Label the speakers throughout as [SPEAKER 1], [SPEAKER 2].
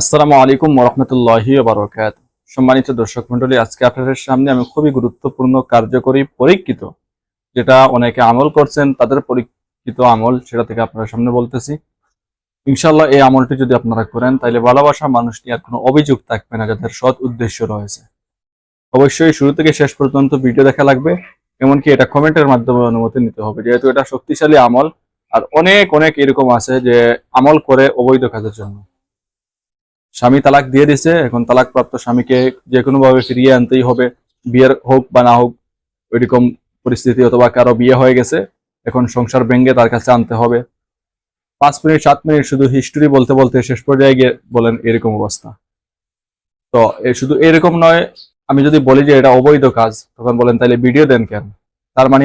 [SPEAKER 1] আসসালামু আলাইকুম রহমতুল্লাহি বারকাত সম্মানিত দর্শক মন্ডলী আজকে আপনাদের সামনে আমি খুবই গুরুত্বপূর্ণ, কার্যকরী, পরীক্ষিত যেটা অনেকে আমল করছেন, তাদের পরীক্ষিত আমল সেটা থেকে আপনার সামনে বলতেছি। ইনশাল্লাহ এই আমলটি যদি আপনারা করেন তাহলে ভালোবাসা মানুষ নিয়ে আর কোনো অভিযোগ থাকবে না, যাদের সৎ উদ্দেশ্য রয়েছে। অবশ্যই শুরু থেকে শেষ পর্যন্ত ভিডিও দেখা লাগবে, এমনকি এটা কমেন্টের মাধ্যমে অনুমতি নিতে হবে। যেহেতু এটা শক্তিশালী আমল, আর অনেক অনেক এরকম আছে যে আমল করে অবৈধ কাজের জন্য। স্বামী তালাক দিয়ে দিছে এখন তালাক প্রাপ্ত স্বামীকে যে কোনো ভাবে ফিরিয়ে আনতেই হবে, বিয়ের হোক বা না হোক, ওইরকম পরিস্থিতি অথবা কারও বিয়ে হয়ে গেছে, এখন সংসার ভেঙ্গে তার কাছে আনতে হবে। পাঁচ মিনিট, সাত মিনিট শুধু হিস্টোরি বলতে বলতে শেষ পর্যায়ে গিয়ে বলেন এরকম অবস্থা। তো শুধু এরকম নয়, আমি যদি বলি যে এটা অবৈধ কাজ, তখন বলেন তাহলে ভিডিও দেন কেন? তার মানে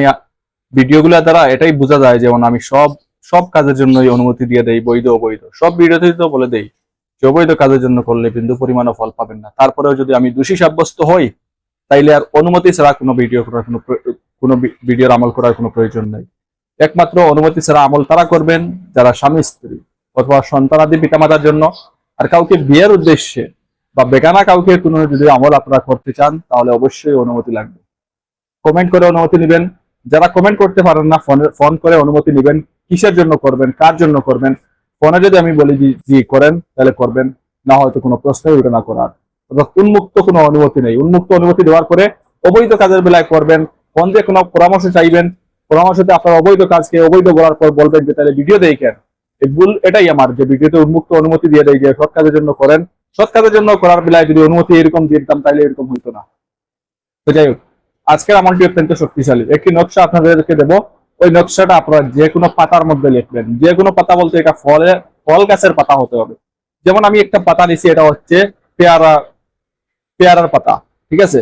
[SPEAKER 1] ভিডিওগুলো দ্বারা এটাই বোঝা যায় যেমন আমি সব সব কাজের জন্যই অনুমতি দিয়ে দেই, বৈধ, অবৈধ, সব ভিডিওতেই তো বলে দেই। যে অবৈধ কাজের জন্য করলে বিন্দু পরিমাণও ফল পাবেন না। তারপরেও যদি আমি দোষী সাব্যস্ত হই, তাইলে আর অনুমতি ছাড়া কোনো ভিডিও করার কোনো কোনো ভিডিওর আমল করার কোনো প্রয়োজন নেই। একমাত্র অনুমতি ছাড়া আমল তারা করবেন যারা স্বামী, স্ত্রী অথবা সন্তানাদি পিতামাতার জন্য। আর কাউকে বিয়ের উদ্দেশ্যে বা বেগানা কাউকে কোনো যদি আমল আপনারা করতে চান, তাহলে অবশ্যই অনুমতি লাগবে। কমেন্ট করে অনুমতি নেবেন। যারা কমেন্ট করতে পারেন না ফোন করে অনুমতি নেবেন। কিসের জন্য করবেন? কার জন্য করবেন? ফোনে যদি আমি বলি জি, করেন, তাহলে করবেন। না হয়তো কোনো প্রশ্নই উঠে না করার। অর্থাৎ উন্মুক্ত কোনো অনুমতি নেই। উন্মুক্ত অনুমতি দেওয়ার পরে অবৈধ কাজের বেলায় করবেন, ফোন দিয়ে কোনো পরামর্শ চাইবেন, পরামর্শতে আপনার অবৈধ কাজকে অবৈধ বলার পর বলবেন যে, তাহলে ভিডিও দেই কেন ভুল, এটাই আমার যে, ভিডিওতে উন্মুক্ত অনুমতি দিয়ে দেয় যে, সৎ কাজের জন্য করেন। সৎ কাজের জন্য করার বেলায় যদি অনুমতি এরকম দিয়ে দিতাম, তাহলে এরকম হইতো না। তো যাই হোক, আজকের আমলটি অত্যন্ত শক্তিশালী। একটি নকশা আপনাদেরকে দেবো। ওই নকশাটা আপনারা যে কোনো পাতার মধ্যে লিখবেন। যে কোনো পাতা বলতে এটা ফলে, ফল গাছের পাতা হতে হবে। যেমন আমি একটা পাতা নিছি, এটা হচ্ছে পেয়ারা, পেয়ারার পাতা, ঠিক আছে?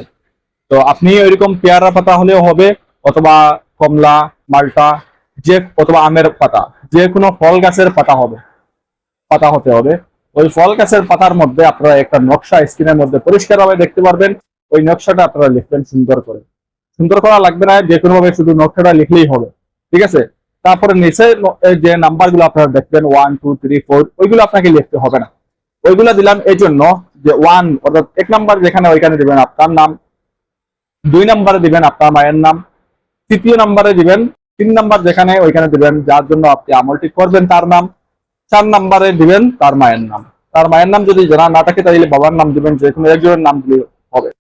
[SPEAKER 1] তো আপনি ওইরকম পেয়ারার পাতা হলেও হবে, অথবা কমলা, মালটা, যে, অথবা আমের পাতা, যে কোনো ফল গাছের পাতা হবে, পাতা হতে হবে। ওই ফল গাছের পাতার মধ্যে আপনারা একটা নকশা স্ক্রিনের মধ্যে পরিষ্কারভাবে দেখতে পারবেন। ওই নকশাটা আপনারা লিখবেন সুন্দর করে। সুন্দর করা লাগবে না, যে কোনো ভাবে শুধু নকশাটা লিখলেই হবে। ঠিক আছে? তারপরে নিচে যে নাম্বারগুলো আপনারা দেখবেন ওয়ান টু থ্রি ফোর ওইগুলো আপনাকে লিখতে হবে না। ওইগুলো দিলাম এই জন্য যে ওয়ান অর্থাৎ এক নাম্বার যেখানে ওইখানে দিবেন আপনার নাম, দুই নাম্বারে দিবেন আপনার মায়ের নাম, তৃতীয় নাম্বারে দিবেন, তিন নাম্বার যেখানে ওইখানে দিবেন, যার জন্য আপনি আমলটি করবেন তার নাম, চার নাম্বারে দিবেন তার মায়ের নাম। তার মায়ের নাম যদি জানা না থাকে, তাইলে বাবার নাম দিবেন যে কোনো একজনের নাম দিলে হবে।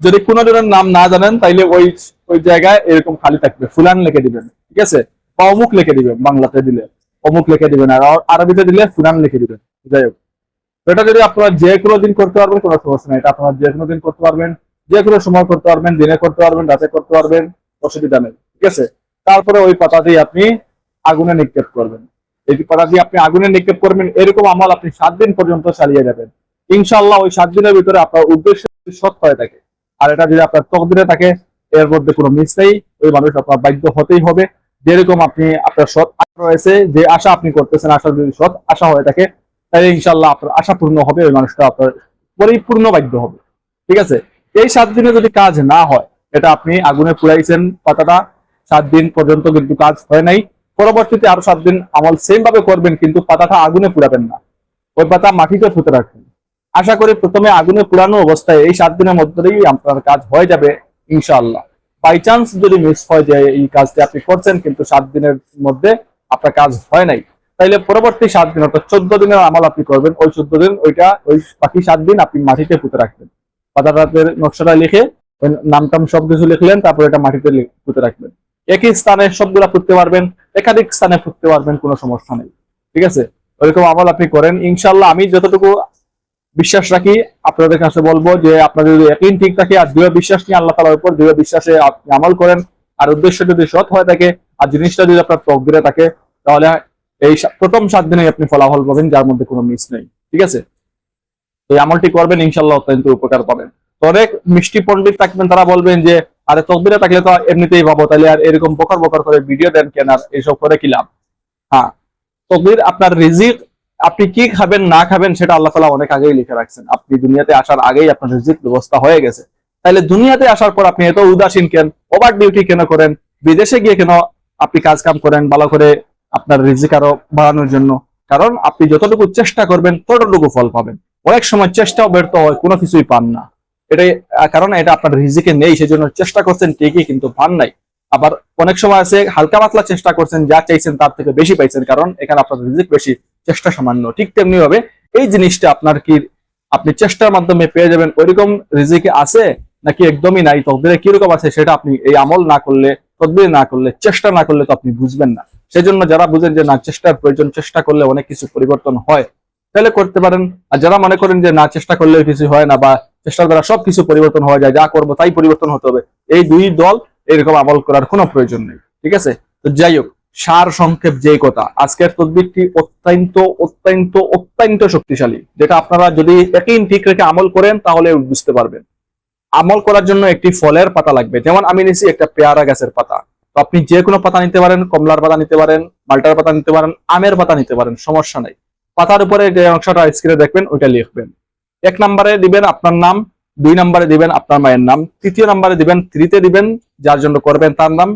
[SPEAKER 1] যদি কোনো জনের নাম না জানেন, তাইলে ওই ওই জায়গায় এরকম খালি থাকবে। ফুলান লিখে দিবেন, ঠিক আছে? বা অমুক লিখে দিবেন বাংলাতে দিলে। অমুক লিখে দিবেন আর আরবিতে দিলে ফুলান লিখে দিবেন। যাই হোক। এটা যদি আপনারা যে কোনো দিন করতে পারবেন, কোনো সমস্যা নেই। এটা আপনারা যে কোনো দিন করতে পারবেন, যে কোনো সময় করতে পারবেন, দিনে করতে পারবেন, রাতে করতে পারবেন, অসুবিধা নেই, ঠিক আছে? তারপরে ওই পাতা দিয়ে আপনি আগুনে নিক্ষেপ করবেন। এই পাতা দিয়ে আপনি আগুনে নিক্ষেপ করবেন, এরকম আমল আপনি সাত দিন পর্যন্ত চালিয়ে যাবেন। ইনশাল্লাহ ওই সাত দিনের ভিতরে আপনার উদ্দেশ্য সৎ হয়ে থাকে। আর এটা যদি আপনার তকদিরে থাকে এর মধ্যে কোনো মিস নেই। ওই মানুষ আপনার বাধ্য হতেই হবে। যেরকম আপনি আপনার সৎ আশা রয়েছে, যে আশা আপনি করতেছেন, আশা যদি সৎ আশা হয়ে থাকে, তাহলে ইনশাল্লাহ আপনার আশা পূর্ণ হবে, ওই মানুষটা আপনার পরিপূর্ণ বাধ্য হবে। ঠিক আছে? এই সাত দিনে যদি কাজ না হয়, এটা আপনি আগুনে পুড়াইছেন পাতাটা, সাত দিন পর্যন্ত কিন্তু কাজ হয় নাই। পরবর্তীতে আরও সাত দিন আমল সেম ভাবে করবেন, কিন্তু পাতাটা আগুনে পুড়াবেন না। ওই পাতা মাটিতে ফুটে রাখবেন। আশা করি প্রথমে আগুনে পুরানো অবস্থায় এই সাত দিনের মধ্যেই আপনার কাজ হয়ে যাবে। ইনশাআল্লাহ। বাই চান্স যদি মিস হয় যে এই কাজটি আপনি করছেন, কিন্তু সাত দিনের মধ্যে আপনার কাজ হয় নাই, তাইলে পরবর্তী সাত দিন অর্থাৎ চোদ্দ দিনের আমল আপনি করবেন। ওই চোদ্দ দিন, ওইটা, ওই বাকি সাত দিন আপনি মাটিতে পুঁতে রাখবেন। পাতাটাতের নকশাটা লিখে নাম টাম সব কিছু লিখলেন, তারপর এটা মাটিতে পুঁতে রাখবেন। একই স্থানে সবগুলা পুঁততে পারবেন, একাধিক স্থানে পুঁততে পারবেন, কোনো সমস্যা নেই। ঠিক আছে? ওইরকম আমল আপনি করেন। ইনশাল্লাহ আমি যতটুকু বিশ্বাস রাখি, আপনাদের কাছে বলব যে আপনাদের যদি একদিন ঠিক থাকে আর দৃঢ় বিশ্বাস নিয়ে আল্লাহ তালার উপর দৃঢ় বিশ্বাসে আপনি আমল করেন, আর উদ্দেশ্য যদি সৎ হয়ে থাকে, আর জিনিসটা যদি আপনার তকদিরে থাকে, তাহলে এই প্রথম সাত দিনে আপনি ফলাফল পাবেন, যার মধ্যে কোনো মিস নেই। ঠিক আছে? এই আমলটি করবেন ইনশাল্লাহ অত্যন্ত উপকার পাবেন। অনেক মিষ্টি পণ্ডিত থাকবেন, তারা বলবেন যে, আরে তকদিরে থাকলে তো এমনিতেই পাবো তাহলে আর এরকম বকর বকর করে ভিডিও দেন কেন? আর এইসব করে কি লাভ? হ্যাঁ তকদির আপনার রিজিক আপনি কি খাবেন, না খাবেন সেটা আল্লাহ তালা অনেক আগেই লিখে রাখছেন। আপনি দুনিয়াতে আসার আগেই আপনার রিজিক ব্যবস্থা হয়ে গেছে। তাহলে দুনিয়াতে আসার পর আপনি এত উদাসীন কেন? ওভার ডিউটি কেন করেন? বিদেশে গিয়ে কেন আপনি কাজ কাম করেন? ভালো করে আপনার রিজিক আরও বাড়ানোর জন্য। কারণ আপনি যতটুকু চেষ্টা করবেন, ততটুকু ফল পাবেন। অনেক সময় চেষ্টাও ব্যর্থ হয়, কোনো কিছুই পান না। এটাই, কারণ এটা আপনার রিজিকে নেই, সেজন্য চেষ্টা করছেন ঠিকই, কিন্তু পান নাই। আবার অনেক সময় আছে হালকা পাতলা চেষ্টা করছেন, যা চাইছেন তার থেকে বেশি পাইছেন, কারণ এখানে আপনার রিজিক বেশি, চেষ্টা সামান্য। ঠিক তেমনি ভাবে এই জিনিসটা আপনার কি, আপনি চেষ্টার মাধ্যমে পেয়ে যাবেন ওইরকম রিজিকে আছে নাকি একদমই নাই, তকদিরে কীরকম আছে সেটা আপনি এই আমল না করলে তদবির না করলে, চেষ্টা না করলে তো আপনি বুঝবেন না। সেজন্য যারা বুঝেন যে না, চেষ্টার প্রয়োজন, চেষ্টা করলে অনেক কিছু পরিবর্তন হয়, তাহলে করতে পারেন। আর যারা মনে করেন যে না, চেষ্টা করলে কিছু হয় না বা চেষ্টার দ্বারা সবকিছু পরিবর্তন হয়ে যায়, যা করব তাই পরিবর্তন হতে হবে, এই দুই দল এরকম আমল করার কোনো প্রয়োজন নেই। ঠিক আছে? তো যাই হোক, সার সংক্ষেপ যে কথা, আজকের তদবিরটি অত্যন্ত অত্যন্ত অত্যন্ত শক্তিশালী, যেটা আপনারা যদি একই ঠিক রেখে আমল করেন, তাহলে বুঝতে পারবেন। আমল করার জন্য একটি ফলের পাতা লাগবে। যেমন আমি নিয়েছি একটা পেয়ারা গাছের পাতা। তো আপনি যে কোনো পাতা নিতে পারেন, কমলার পাতা নিতে পারেন, মাল্টার পাতা নিতে পারেন, আমের পাতা নিতে পারেন, সমস্যা নাই। পাতার উপরে যে অংশটা স্ক্রিনে দেখবেন, ওইটা লিখবেন। এক নম্বরে দিবেন আপনার নাম দুই নম্বরে দিবেন আপনার মায়ের নাম, তৃতীয় নম্বরে দিবেন থ্রিতে দিবেন, যার জন্য করবেন তার নাম,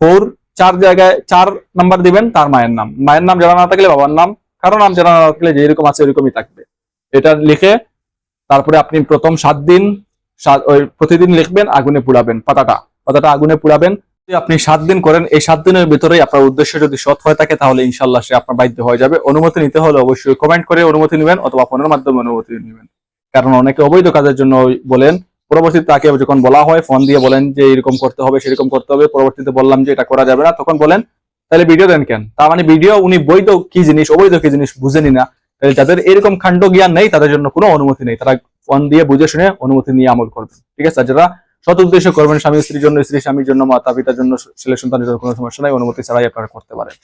[SPEAKER 1] ফোর, চার জায়গায়, চার নাম্বার দিবেন তার মায়ের নাম। মায়ের নাম জানা না থাকলে বাবার নাম, কারও নাম জানা না থাকলে যে এরকম আছে এরকমই থাকবে। এটা লিখে তারপরে আপনি প্রথম সাত দিন ওই প্রতিদিন লিখবেন, আগুনে পুড়াবেন পাতাটা। পাতাটা আগুনে পুড়াবেন। আপনি সাত দিন করেন, এই সাত দিনের ভিতরে আপনার উদ্দেশ্য যদি সৎ হয়ে থাকে, তাহলে ইনশাল্লাহ সে আপনার বাধ্য হয়ে যাবে। অনুমতি নিতে হলে অবশ্যই কমেন্ট করে অনুমতি নেবেন, অথবা ফোনের মাধ্যমে অনুমতি নেবেন। কারণ অনেকে অবৈধ কাজের জন্য বলেন, পরবর্তীতে তাকে যখন বলা হয় ফোন দিয়ে বলেন যে এরকম করতে হবে, সেরকম করতে হবে, পরবর্তীতে বললাম যে এটা করা যাবে না, তখন বলেন, তাহলে ভিডিও দেন কেন? তার মানে ভিডিও উনি বৈধ কি জিনিস, অবৈধ কি জিনিস বুঝেনি না। তাহলে যাদের এরকম খান্ড জ্ঞান নেই, তাদের জন্য কোনো অনুমতি নেই। তারা ফোন দিয়ে বুঝে শুনে অনুমতি নিয়ে আমল করবেন ঠিক আছে? যারা সৎ উদ্দেশ্য করবেন, স্বামী স্ত্রীর জন্য, স্ত্রী স্বামীর জন্য মাতা পিতার জন্য, ছেলে সন্তানের জন্য কোনো সমস্যা নাই, অনুমতি ছাড়াই আপনারা করতে পারেন।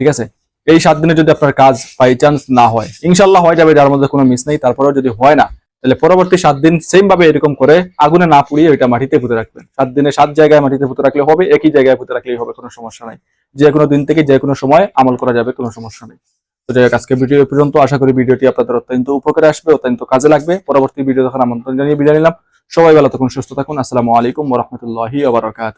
[SPEAKER 1] ঠিক আছে? এই সাত দিনে যদি আপনার কাজ বাই চান্স না হয় ইনশাল্লাহ হয়ে যাবে, যার মধ্যে কোনো মিস নেই, তারপরেও যদি হয় না তাহলে পরবর্তী সাত দিন সেম ভাবে এরকম করে আগুনে না পুড়িয়ে ওইটা মাটিতে পুঁতে রাখবেন। সাত দিনে সাত জায়গায় মাটিতে পুঁতে রাখলে হবে, একই জায়গায় পুঁতে রাখলেই হবে, কোনো সমস্যা নাই। যে কোনো দিন থেকে যে কোনো সময় আমল করা যাবে, কোনো সমস্যা নেই। তো যাই হোক আজকে ভিডিও পর্যন্ত। আশা করি ভিডিওটি আপনাদের অত্যন্ত উপকারে আসবে, অত্যন্ত কাজে লাগবে। পরবর্তী ভিডিও তখন আমন্ত্রণ জানিয়ে বিদায় নিলাম। সবাই ভালো থাকুন, সুস্থ থাকুন। আসসালামু আলাইকুম ওরহমতুল্লাহি আবরকাত